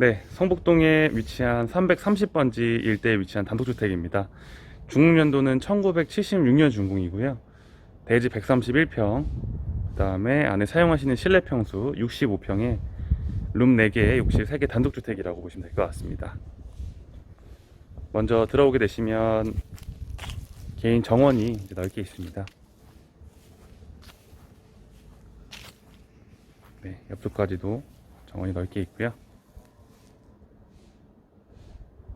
네, 성북동에 위치한 330번지 일대에 위치한 단독주택입니다. 중국년도는 1976년 준공이고요. 대지 131평, 그 다음에 안에 사용하시는 실내 평수 65평에 룸 4개, 욕실 3개 단독주택이라고 보시면 될 것 같습니다. 먼저 들어오게 되시면 개인 정원이 넓게 있습니다. 네, 옆쪽까지도 정원이 넓게 있고요.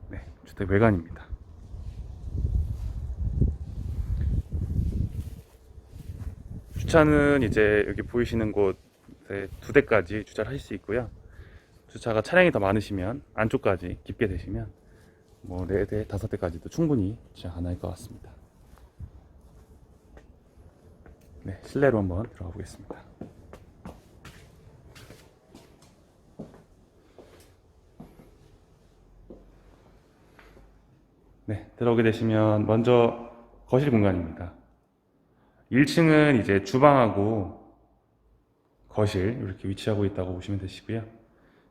네, 주택 외관입니다. 주차는 이제 여기 보이시는 곳에 두 대까지 주차를 하실 수 있고요. 주차가 차량이 더 많으시면 안쪽까지 깊게 되시면 뭐네 대, 다섯 대까지도 충분히 주차 가능할 것 같습니다. 네, 실내로 한번 들어가 보겠습니다. 들어오게 되시면 먼저 거실 공간입니다. 1층은 이제 주방하고 거실 이렇게 위치하고 있다고 보시면 되시고요.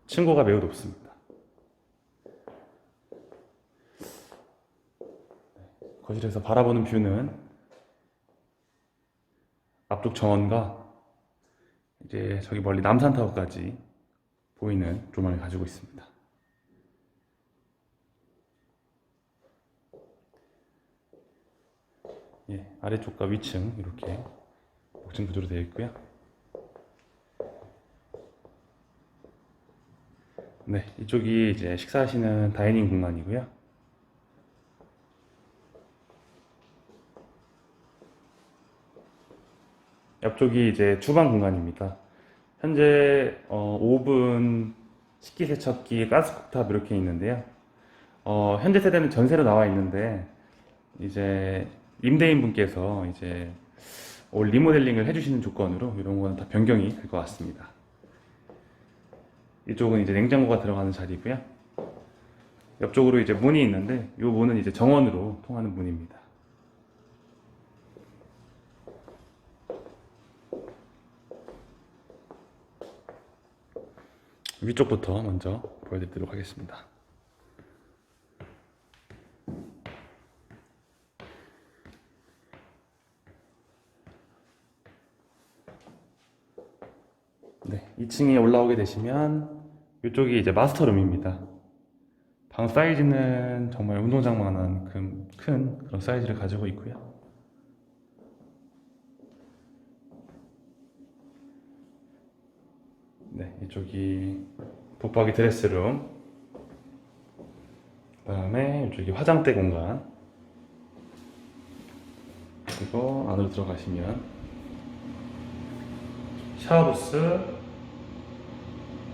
층고가 매우 높습니다. 네, 거실에서 바라보는 뷰는 앞쪽 정원과 이제 저기 멀리 남산타워까지 보이는 조망을 가지고 있습니다. 예, 아래쪽과 위층 이렇게 목층 구조로 되어 있고요. 네, 이쪽이 이제 식사하시는 다이닝 공간이고요. 옆쪽이 이제 주방 공간입니다. 현재 어, 오븐, 식기세척기, 가스쿡탑 이렇게 있는데요. 어, 현재 세대는 전세로 나와 있는데 이제 임대인 분께서 이제 올 리모델링을 해주시는 조건으로 이런 거는 다 변경이 될 것 같습니다. 이쪽은 이제 냉장고가 들어가는 자리고요. 옆쪽으로 이제 문이 있는데 이 문은 이제 정원으로 통하는 문입니다. 위쪽부터 먼저 보여드리도록 하겠습니다. 네, 2층에 올라오게 되시면 이쪽이 이제 마스터룸입니다. 방 사이즈는 정말 운동장만한 큰, 큰 그런 사이즈를 가지고 있고요. 네, 이쪽이 붙박이 드레스룸. 그다음에 이쪽이 화장대 공간. 그리고 안으로 들어가시면 샤워부스,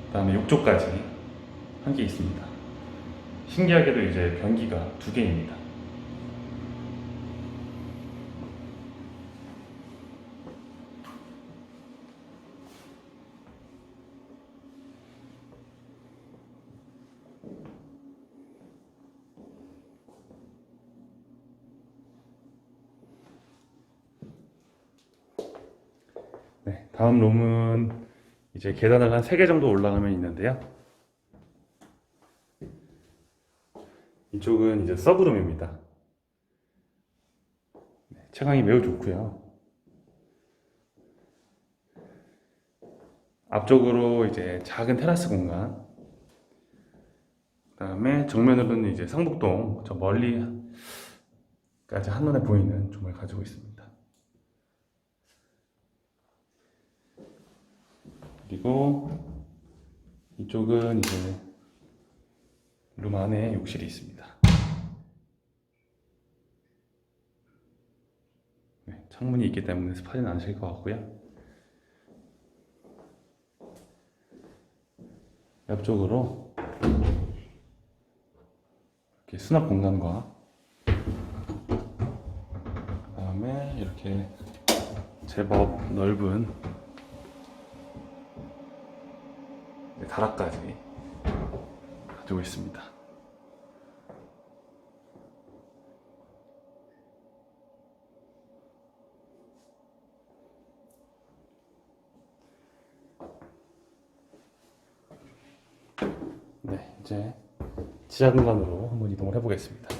그 다음에 욕조까지 한 개 있습니다. 신기하게도 이제 변기가 두 개입니다. 네, 다음 룸은 이제 계단을 한 3개 정도 올라가면 있는데요. 이쪽은 이제 서브룸입니다. 네, 채광이 매우 좋고요. 앞쪽으로 이제 작은 테라스 공간. 그 다음에 정면으로는 이제 성북동 저 멀리까지 한눈에 보이는 조망을 가지고 있습니다. 그리고 이쪽은 이제 룸 안에 욕실이 있습니다. 네, 창문이 있기 때문에 습하지는 않으실 것 같고요. 옆쪽으로 이렇게 수납 공간과 그다음에 이렇게 제법 넓은 네, 다락까지 가지고 있습니다. 네, 이제 지하 공간으로 한번 이동을 해보겠습니다.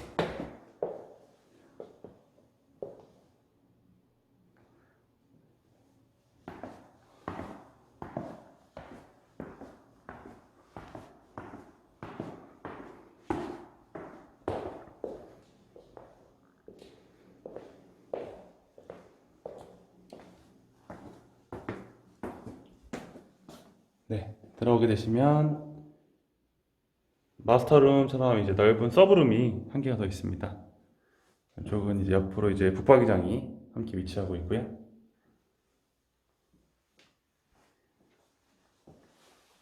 네, 들어오게 되시면 마스터룸처럼 이제 넓은 서브룸이 한 개가 더 있습니다. 이쪽은 이제 옆으로 이제 북박이장이 함께 위치하고 있고요.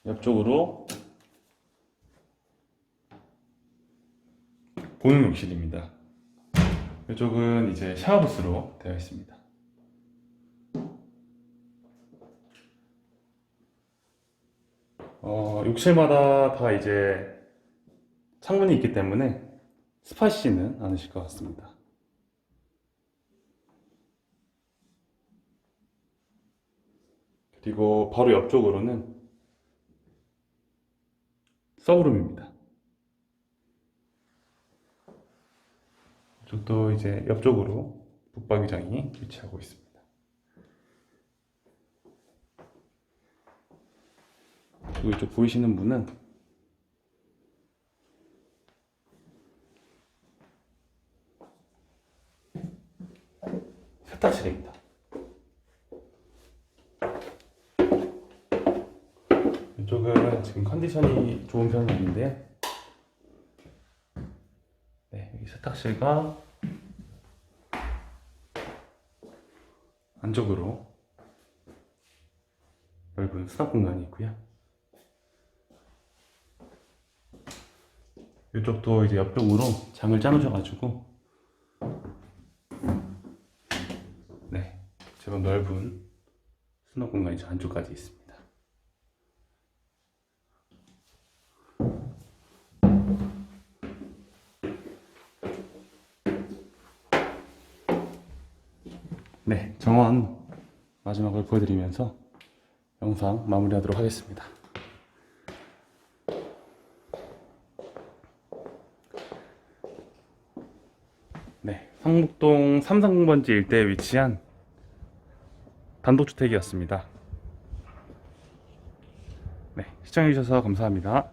옆쪽으로 공용 욕실입니다. 이쪽은 이제 샤워부스로 되어 있습니다. 어, 욕실마다 다 이제 창문이 있기 때문에 습하시지는 않으실 것 같습니다. 그리고 바로 옆쪽으로는 서브룸입니다. 이쪽도 이제 옆쪽으로 북박이장이 위치하고 있습니다. 그리고 이쪽 보이시는 분은 세탁실입니다. 이쪽은 지금 컨디션이 좋은 아닌데, 네, 여기 세탁실과 안쪽으로 넓은 수납 공간이 있고요. 이쪽도 이제 옆쪽으로 장을 짜놓으셔가지고 네 제법 넓은 수납 공간이 저 안쪽까지 있습니다. 네 정원 마지막을 보여드리면서 영상 마무리하도록 하겠습니다. 네, 성북동 삼성번지 일대에 위치한 단독주택이었습니다. 네, 시청해주셔서 감사합니다.